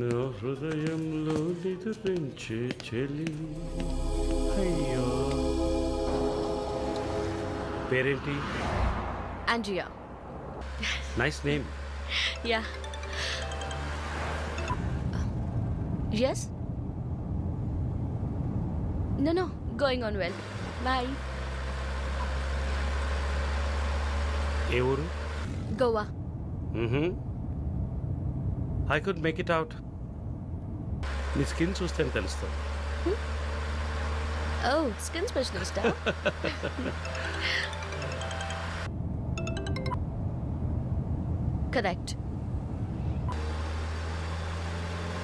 నా హృదయంలో నిద్రించే చెలి అయ్యో పేరేంటి Andrea. Nice name Yeah. Yes? No, no, going on well. Bye. ఏ ఊరు Goa. I could make it out నీ స్కిన్ చూస్తే తెలుస్తుంది Oh, skin specialist. huh? Correct.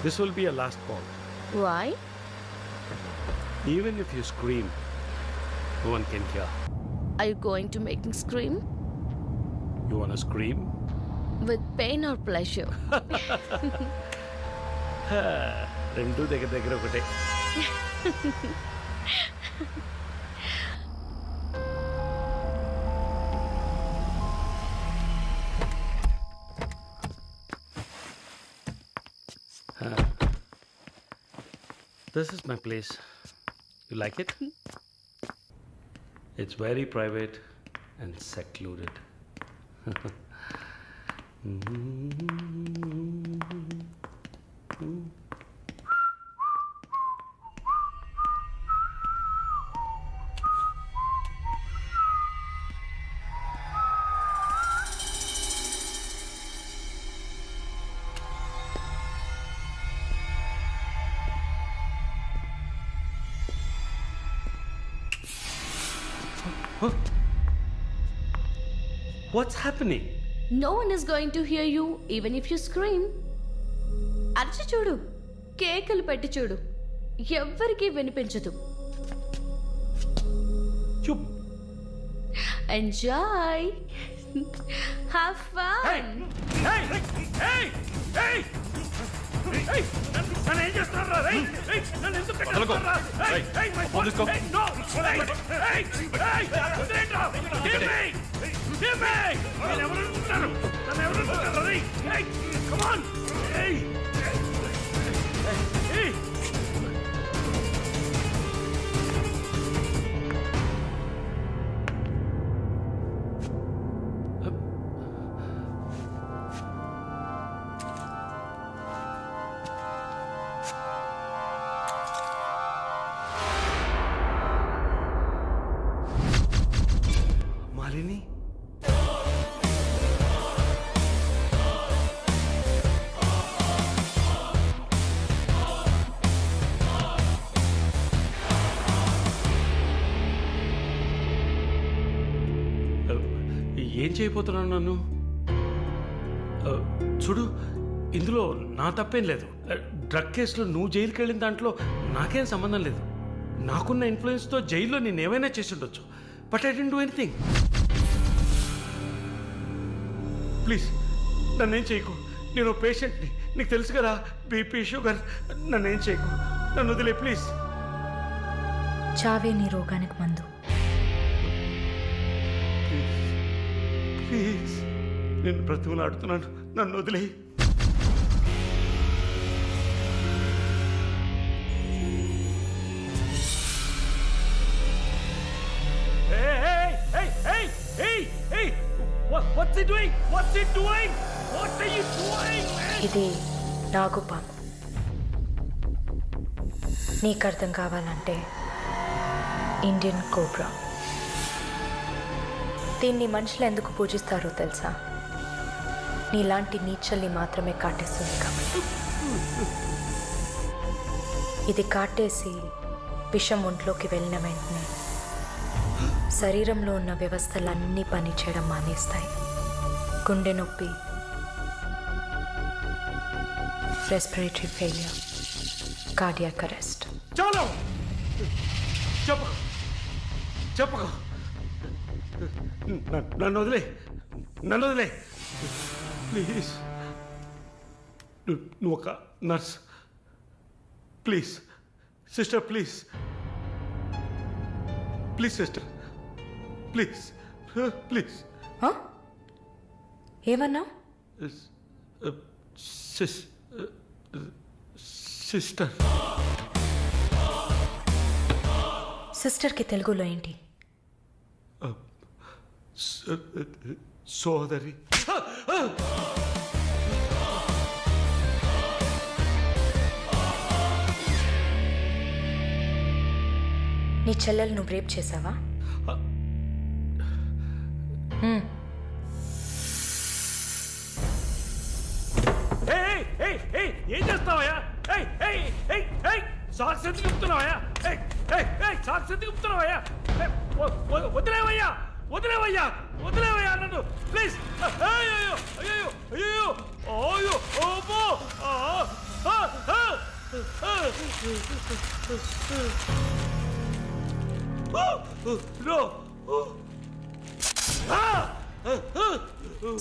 This will be a last call Why? Even if you scream no one can hear Are you going to make me scream? You won't scream With pain or pleasure? రెండు దగ్గర దగ్గర ఒకటే. This is my place you like it it's very private and secluded what's happening No one is going to hear you even if you scream. అరచి చూడు. కేకలు పెట్టి చూడు. ఎవ్వరికీ వినిపించదు. చుప్ ఎంజాయ్ హ్యావ్ ఫన్ మాలిని చేయబోతున్నాను నన్ను. చూడు ఇందులో నా తప్పేం లేదు. డ్రగ్ కేసులో నువ్వు జైలుకి వెళ్ళిన దాంట్లో నాకేం సంబంధం లేదు. నాకున్న ఇన్ఫ్లుయెన్స్తో జైల్లో నేను ఏమైనా చేసి ఉండొచ్చు but I didn't do anything. Please నన్నేం చేయకు. నేను పేషెంట్ని. నీకు తెలుసు కదా బీపీ షుగర్. నన్నేం చేయకు. నన్ను వదిలే ప్లీజ్. చావే నీ రోగానికి మందు. ప్లీజ్. నేను బ్రతిమలాడుతున్నాను నన్ను వదిలే? ఇది నాగుపాము నీకు అర్థం కావాలంటే ఇండియన్ కోబ్రా. దీన్ని మనుషులు ఎందుకు పూజిస్తారో తెలుసా? నీలాంటి నీచల్ని మాత్రమే కాటేస్తుంది కాబట్టి. ఇది కాటేసి విషం ఒంట్లోకి వెళ్ళిన వెంటనే శరీరంలో ఉన్న వ్యవస్థలన్నీ పనిచేయడం మానేస్తాయి. గుండె నొప్పి రెస్పిరేటరీ ఫెయిలియర్ కార్డియాక్ అరెస్ట్ చాలు చెప్పకు చెప్పకు న- నన్ను వదిలే. నన్ను వదిలే. ప్లీజ్. నువ్వు ఒక nurse. Please. Sister please. Please sister. Please. Please. ఏమన్నా సిస్ సిస్టర్. సిస్టర్కి తెలుగులో ఏంటి? సోదరి నీ చెల్లెలు నువ్వు రేప్ చేసావా హ్మ్. ఏయ్, ఏయ్, ఏయ్, ఏం చేస్తావయ్యా ఏయ్, ఏయ్, ఏయ్, ఏయ్, సాక్స్ ఎందుకు చెప్తున్నావయ్యా ఏయ్, ఏయ్, ఏయ్, సాక్స్ ఎందుకు చెప్తున్నావయ్యా ఏయ్, వ- వ- వదిలేవయ్యా వదిలేవయ్యా వదిలేవయ్యా నన్ను. ప్లీజ్ అయ్యో అయ్యో అయ్యో అయ్యో ఓపో నో.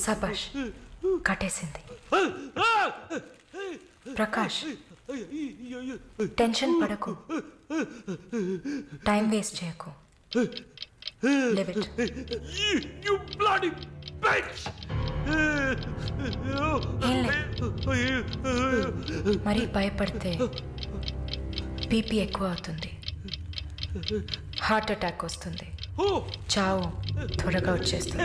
సబాష్ కట్టేసింది! ప్రకాష్ టెన్షన్ పడకు. టైం వేస్ట్ చేయకు. Leave it You, you bloody bitch! మరీ భయపడితే బీపీ ఎక్కువ అవుతుంది. హార్ట్ అటాక్ వస్తుంది. చావు. త్వరగా వచ్చేస్తుంది.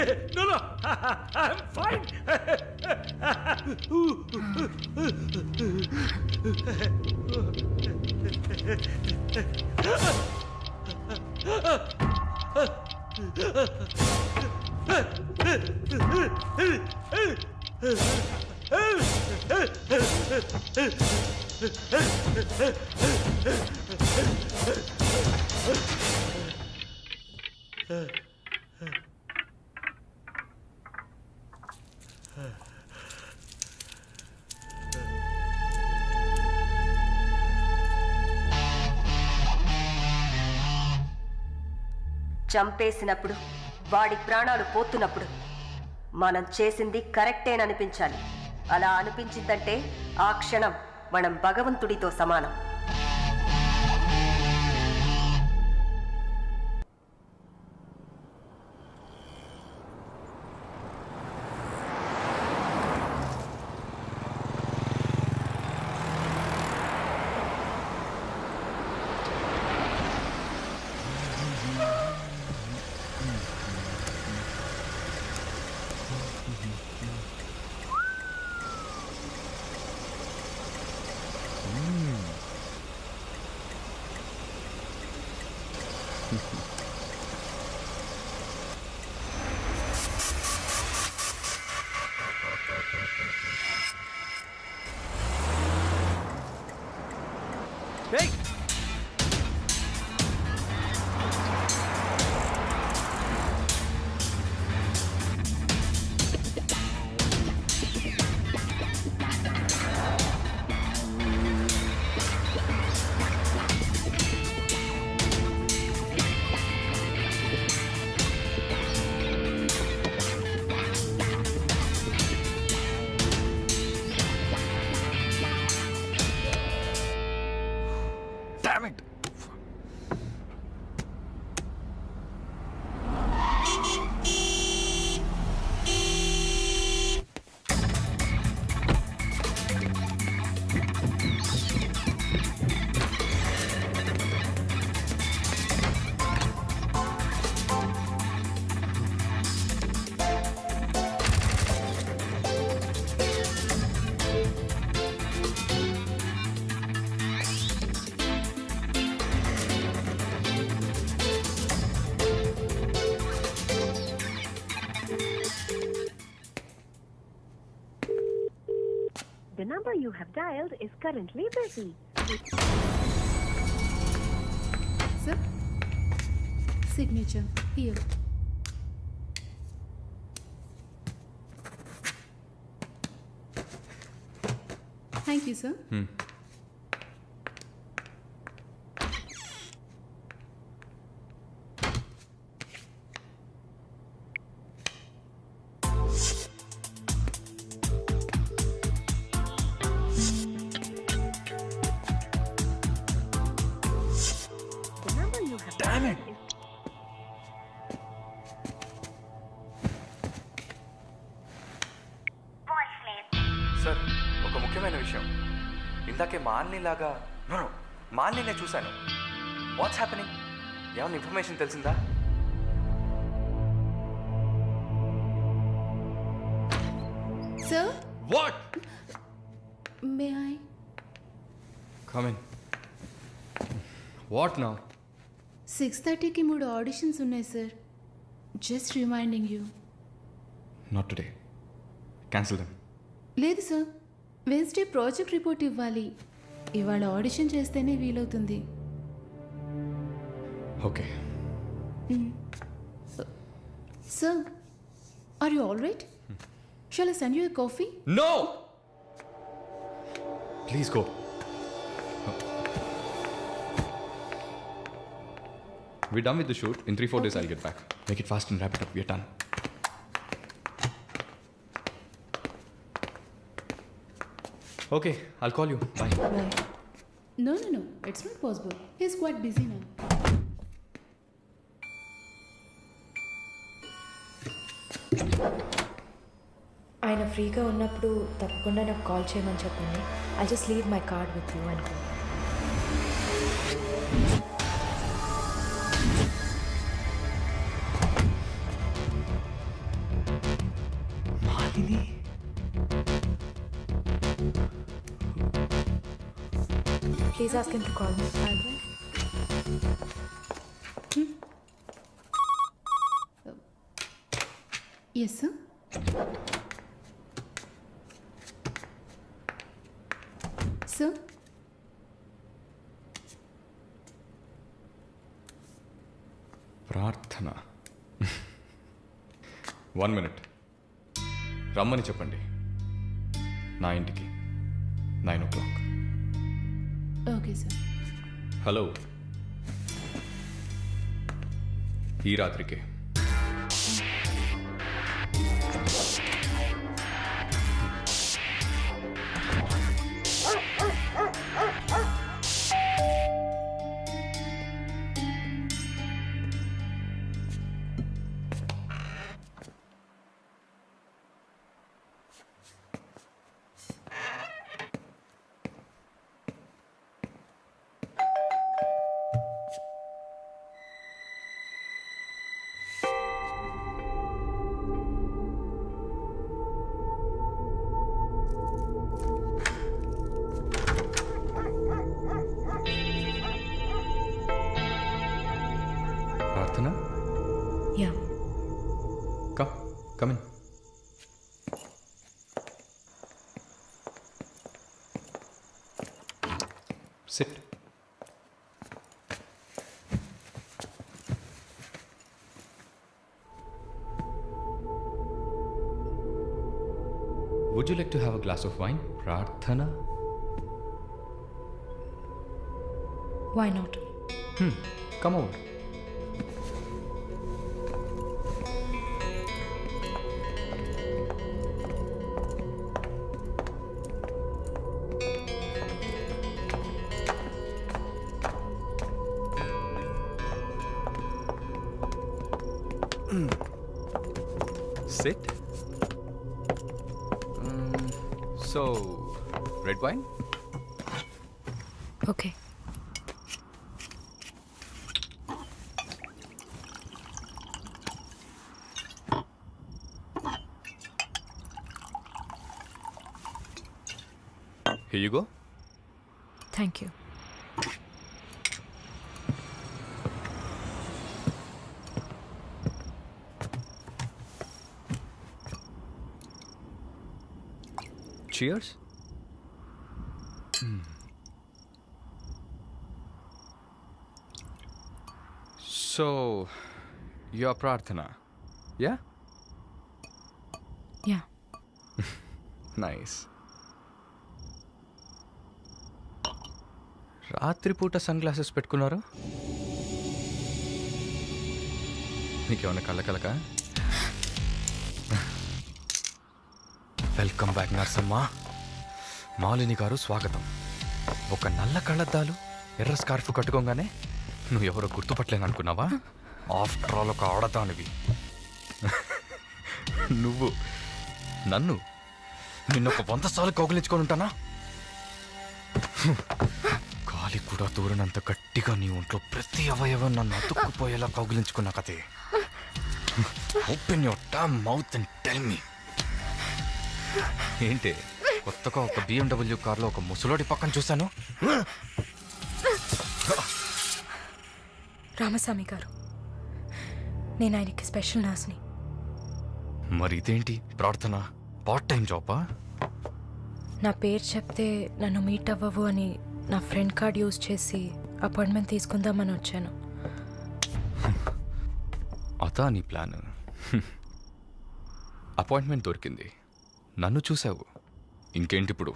Huh? చంపేసినప్పుడు వాడి ప్రాణాలు పోతున్నప్పుడు మనం చేసింది కరెక్టేననిపించాలి. అలా అనిపించిందంటే ఆ క్షణం మనం భగవంతుడితో సమానం. You have dialed is currently busy. Sir? Signature. Here. Thank you, sir. The Damn it! Sir ఒక ముఖ్యమైన విషయం. ఇందాకే మాలినిలాగా నో నో మాలిని చూశాను. వాట్స్ హ్యాపెనింగ్ ఏమైనా ఇన్ఫర్మేషన్ తెలిసిందా? Sir what may I come in what now six థర్టీకి మూడు ఆడిషన్స్ ఉన్నాయి sir. Just reminding you not today cancel them లేదు సార్. వెన్స్డే ప్రాజెక్ట్ రిపోర్ట్ ఇవ్వాలి. ఇవాళ ఆడిషన్ చేస్తేనే వీలవుతుంది. Okay sir are you all right shall I send you coffee no please go We're done with the shoot. In three, four days, I'll get back. Make it fast and wrap it up. We're done. Okay, I'll call you. Bye. No, no, no. It's not possible. He's quite busy now. ఆయన ఫ్రీగా ఉన్నప్పుడు తప్పకుండా నాకు call చేయమని చెప్పండి I just leave my card with you అనుకో please ask him to call me yes sir sir Prarthana. One minute రమ్మని చెప్పండి. నా ఇంటికి. Nine o'clock hello. ఈ రాత్రికే. Sit. Would you like to have a glass of wine? Prarthana? Why not? Hmm, come over. Here you go. Thank you. Cheers. Mm. So, your Prarthana, yeah? Yeah. nice. రాత్రిపూట sun glasses పెట్టుకున్నారు? నీకేమన్నా కలకలక కలక? Welcome back Narsamma Malini గారు స్వాగతం. ఒక నల్ల కళ్ళద్దాలు ఎర్ర స్కార్ఫ్ కట్టుకోగానే నువ్వు ఎవరో గుర్తుపట్టలేను అనుకున్నావా ఆఫ్టర్ ఆల్ ఒక ఆడతానివి నువ్వు నన్ను నిన్న ఒక వంద సార్లు కౌగిలించుకొని ఉంటానా? గాలి కూడా దూరనంత గట్టిగా నీ ఒంట్లో ప్రతి అవయవం నన్ను అతుక్కుపోయేలా కౌగిలించుకున్న కదే open your damn mouth and tell me ఏంటి? కొత్తగా ఒక బిఎండబ్ల్యూ కార్లో ఒక ముసలోడి పక్కన చూశాను. రామస్వామి గారు నేను ఆయనకి స్పెషల్ నర్స్ని మరి ఇదేంటి? ప్రార్థన? పార్ట్ టైం జాబా నా పేరు చెప్తే నన్ను మీట్ అవ్వవు అని నా ఫ్రెండ్ కార్డ్ యూజ్ చేసి అపాయింట్మెంట్ తీసుకుందామని వచ్చాను. అదా నీ ప్లాన్. అపాయింట్మెంట్ దొరికింది. నన్ను చూసావు. ఇంకేంటి ఇప్పుడు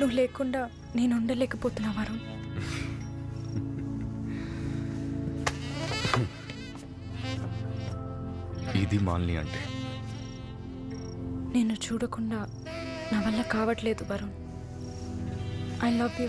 నువ్వు లేకుండా నేను ఉండలేకపోతున్నా వరుణ్. ఇది మాలిని అంటే. నిన్ను చూడకుండా నా వల్ల కావట్లేదు Varun. I love you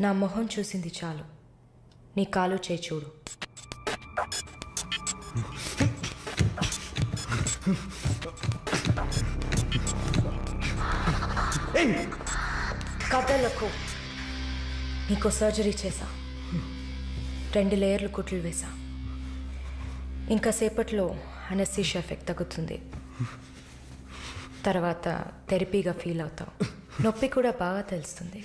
నా మొహం చూసింది చాలు. నీ కాలు చేయి చూడు కథలకు నీకు సర్జరీ చేశా. రెండు లేయర్లు కుట్లు వేసా ఇంకా సేపట్లో అనస్థీషియా ఎఫెక్ట్ తగ్గుతుంది. తర్వాత థెరపీగా ఫీల్ అవుతావు. నొప్పి కూడా బాగా తెలుస్తుంది.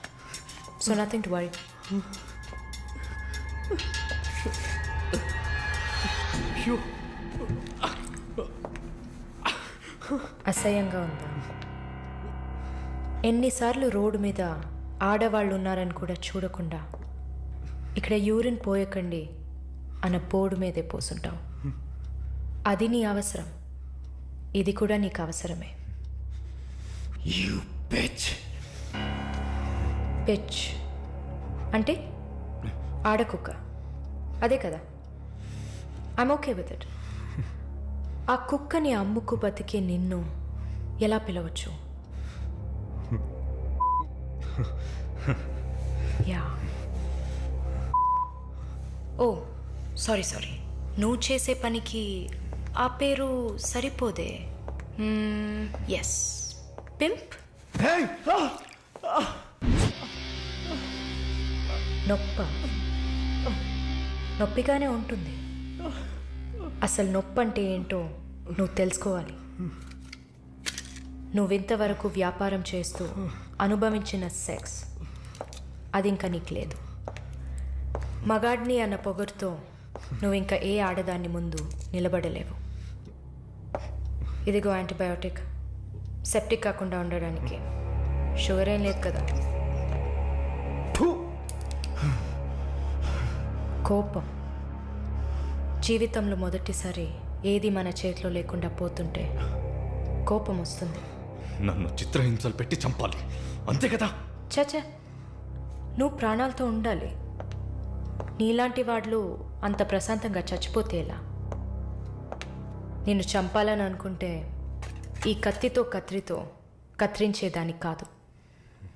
So nothing to worry. అసహ్యంగా ఉందా? ఎన్నిసార్లు రోడ్డు మీద ఆడవాళ్ళు ఉన్నారని కూడా చూడకుండా ఇక్కడ యూరిన్ పోయకండి అన్న బోర్డు మీదే పోసుంటావు. అది నీ అవసరం. ఇది కూడా నీకు అవసరమే. యూ బెచ్ హెచ్ అంటే ఆడకుక్క. అదే కదా. ఐమ్ ఓకే విత్ ఇట్ ఆ కుక్కని అమ్ముకు బతికే నిన్ను ఎలా పిలవచ్చు? యా ఓ సారీ సారీ నువ్వు చేసే పనికి ఆ పేరు సరిపోదే. Hmm, ఎస్ పింప్ నొప్ప. నొప్పిగానే ఉంటుంది. అసలు నొప్పి అంటే ఏంటో నువ్వు తెలుసుకోవాలి. నువ్వింతవరకు వ్యాపారం చేస్తూ అనుభవించిన సెక్స్. అది ఇంకా నీకు లేదు. మగాడిని అన్న పొగరుతో నువ్వు ఇంకా ఏ ఆడదాన్ని ముందు నిలబడలేవు. ఇదిగో యాంటీబయోటిక్. సెప్టిక్ కాకుండా ఉండడానికి. షుగర్ ఏం లేదు కదా. కోపం. జీవితంలో మొదటిసారి ఏది మన చేతిలో లేకుండా పోతుంటే కోపం వస్తుంది. నన్ను చిత్రహింసలు పెట్టి చంపాలి. అంతే కదా? చచ నువ్వు ప్రాణాలతో ఉండాలి. నీలాంటి వాళ్ళు అంత ప్రశాంతంగా చచ్చిపోతే ఎలా? నిన్ను చంపాలని అనుకుంటే ఈ కత్తితో కత్రితో కత్తిరించేదాన్ని కాదు.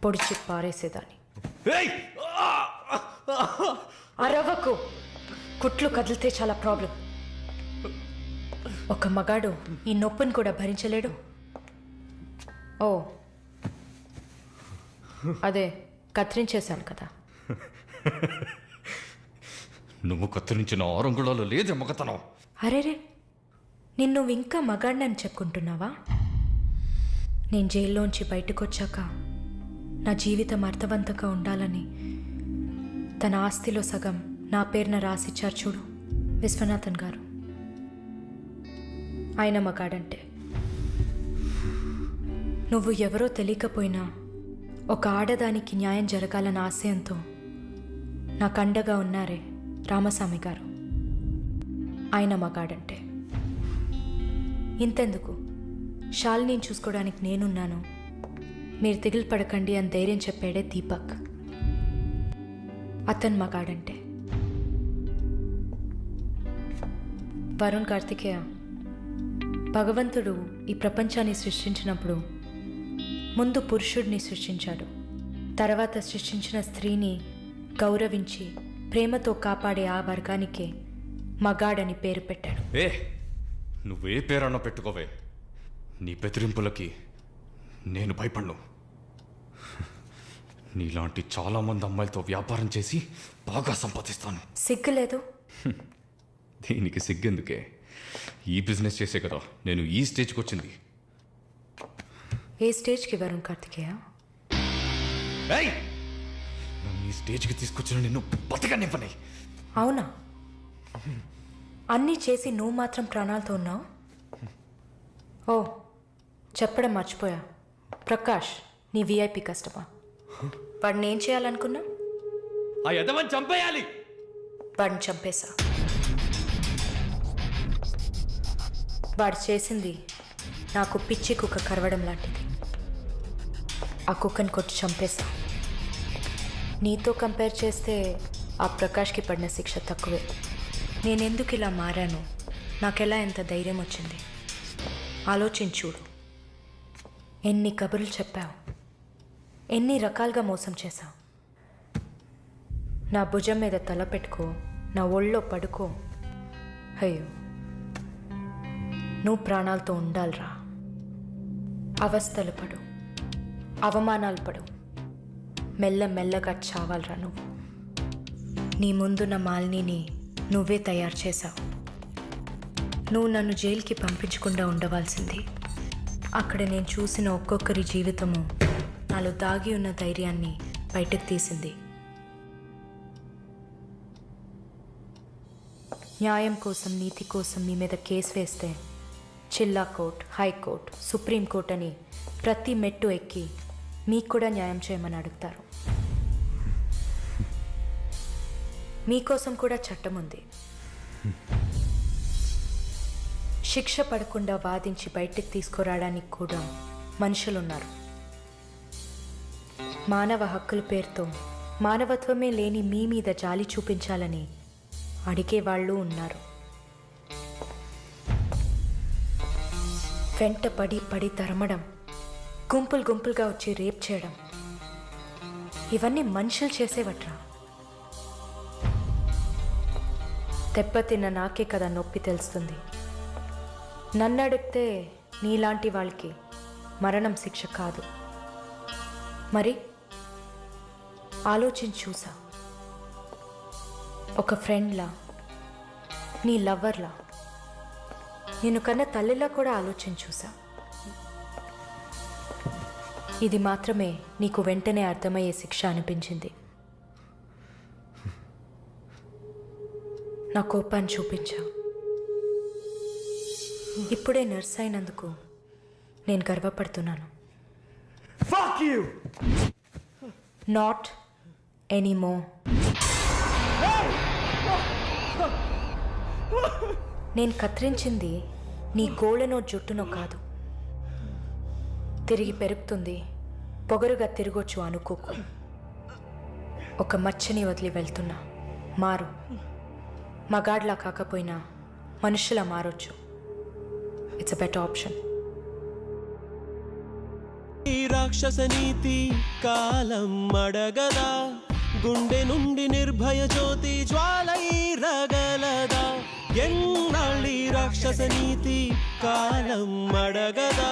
పొడిచి పారేసేదాన్ని! అరవకు కుట్లు కదిలితే చాలా ప్రాబ్లం. ఒక మగాడు ఈ నొప్పిని కూడా భరించలేడు. ఓ. అదే కత్తిరించేశాను కదా. నువ్వు కత్తిరించిన ఆరంగుళాలు లేదే మగతనం. అరేరే నిన్ను నువ్వు ఇంకా మగాడినని చెప్పుకుంటున్నావా? నేను జైల్లోంచి బయటకు వచ్చాక నా జీవితం అర్థవంతంగా ఉండాలని తన ఆస్తిలో సగం నా పేరున రాసిచ్చారు చూడు విశ్వనాథన్ గారు. ఆయన మగాడంటే. నువ్వు ఎవరో తెలియకపోయినా ఒక ఆడదానికి న్యాయం జరగాలన్న ఆశయంతో నాకు అండగా ఉన్నారే రామస్వామి గారు. ఆయన మగాడంటే. ఇంతెందుకు? షాల్ని చూసుకోవడానికి నేనున్నాను. మీరు దిగులు పడకండి అని ధైర్యం చెప్పాడే దీపక్. అతను మగాడంటే. వరుణ్ కార్తికేయ భగవంతుడు ఈ ప్రపంచాన్ని సృష్టించినప్పుడు ముందు పురుషుడిని సృష్టించాడు. తర్వాత సృష్టించిన స్త్రీని గౌరవించి ప్రేమతో కాపాడే ఆ వర్గానికే మగాడని పేరు పెట్టాడు. ఏ నువ్వే పేరన్న పెట్టుకోవే. నీ బెదిరింపులకి నేను భయపడ్ను. నీలాంటి చాలామంది అమ్మాయిలతో వ్యాపారం చేసి బాగా సంపాదిస్తాను. సిగ్గులేదు. దీనికి సిగ్గెందుకే? ఈ బిజినెస్ చేసే కదా నేను ఈ స్టేజ్కి వచ్చింది. ఏ స్టేజ్కి వరుణ్ కార్తికేయ! నన్ను ఈ స్టేజ్కి తీసుకొచ్చిన నిన్ను బతకనివ్వని. అవునా? అన్నీ చేసి నువ్వు మాత్రం ప్రాణాలతో ఉన్నావు? ఓ చెప్పడం మర్చిపోయా. ప్రకాష్ నీ విఐపి కస్టమా వాడిని ఏం చేయాలనుకున్నా? ఆ యదవని చంపేయాలి. వాడిని చంపేశా. వాడు చేసింది నాకు పిచ్చి కుక్క కరవడం లాంటిది. ఆ కుక్కని కొట్టి చంపేశా. నీతో కంపేర్ చేస్తే ఆ ప్రకాష్కి పడిన శిక్ష తక్కువే. నేనెందుకు ఇలా మారాను? నాకెలా ఎంత ధైర్యం వచ్చింది? ఆలోచించూడు ఎన్ని కబుర్లు చెప్పావు? ఎన్ని రకాలుగా మోసం చేశావు? నా భుజం మీద తల పెట్టుకో నా ఒళ్ళో పడుకో. అయ్యో నువ్వు ప్రాణాలతో ఉండాలిరా. అవస్థలు పడు అవమానాలు పడు. మెల్ల మెల్లగా చావాలిరా నువ్వు. నీ ముందున్న మాలినీని నువ్వే తయారు చేశావు. నువ్వు నన్ను జైలుకి పంపించకుండా ఉండవలసింది. అక్కడ నేను చూసిన ఒక్కొక్కరి జీవితము నాలో దాగి ఉన్న ధైర్యాన్ని బయటకు తీసింది. న్యాయం కోసం నీతి కోసం మీ మీద కేసు వేస్తే చిల్లా కోర్ట్ హైకోర్ట్ సుప్రీంకోర్ట్ అని ప్రతి మెట్టు ఎక్కి మీకు కూడా న్యాయం చేయమని అడుగుతారు. మీకోసం కూడా చట్టం ఉంది. శిక్ష పడకుండా వాదించి బయటికి తీసుకురావడానికి కూడా మనుషులున్నారు. మానవ హక్కుల పేరుతో మానవత్వమే లేని మీ మీద జాలి చూపించాలని అడిగే వాళ్ళు ఉన్నారు. వెంట పడి పడి తరమడం గుంపులు గుంపులుగా వచ్చి రేప్ చేయడం ఇవన్నీ మనుషులు చేసేవట్రా? దెబ్బతిన్న నాకే కదా నొప్పి తెలుస్తుంది. నన్ను అడిగితే నీలాంటి వాళ్ళకి మరణం శిక్ష కాదు. మరి? ఆలోచించి చూసా. ఒక ఫ్రెండ్లా నీ లవర్లా నేను కన్న తల్లిలా కూడా ఆలోచించి చూసా. ఇది మాత్రమే నీకు వెంటనే అర్థమయ్యే శిక్ష అనిపించింది. నా కోపాన్ని చూపించావు ఇప్పుడే నర్స్ అయినందుకు నేను గర్వపడుతున్నాను. నాట్ ఎనీమో నేను కత్తిరించింది నీ గోళ్ళనో జుట్టునో కాదు. తిరిగి పెరుగుతుంది. పొగరుగా తిరగొచ్చు అనుకోకు. ఒక మచ్చని వదిలి వెళ్తున్నా. మారు. మగాడ్లా కాకపోయినా మనుషులా మారొచ్చు. ఇట్స్ అ బెటర్ ఆప్షన్ ఈ రాక్షస నీతి కాలం అడగదా? గుండె నుండి నిర్భయ జ్యోతి జ్వాలై రగలదా? ఎన్నాళ్ళి రాక్షస నీతి కాలం అడగదా?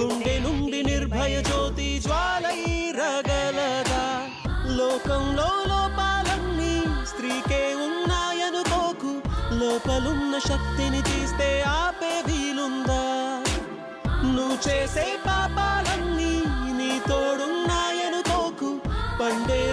గుండె నుండి నిర్భయ జ్యోతి జ్వాలై రగలదా? లోకంలో లోపాలన్నీ స్త్రీకే ఉన్నాయనుకోకు లోపలున్న శక్తిని తీస్తే ఆపే వీలుందా? నువ్వు చేసే పాపాలన్నీ నీ తోడున్నాయనుకోకు పండే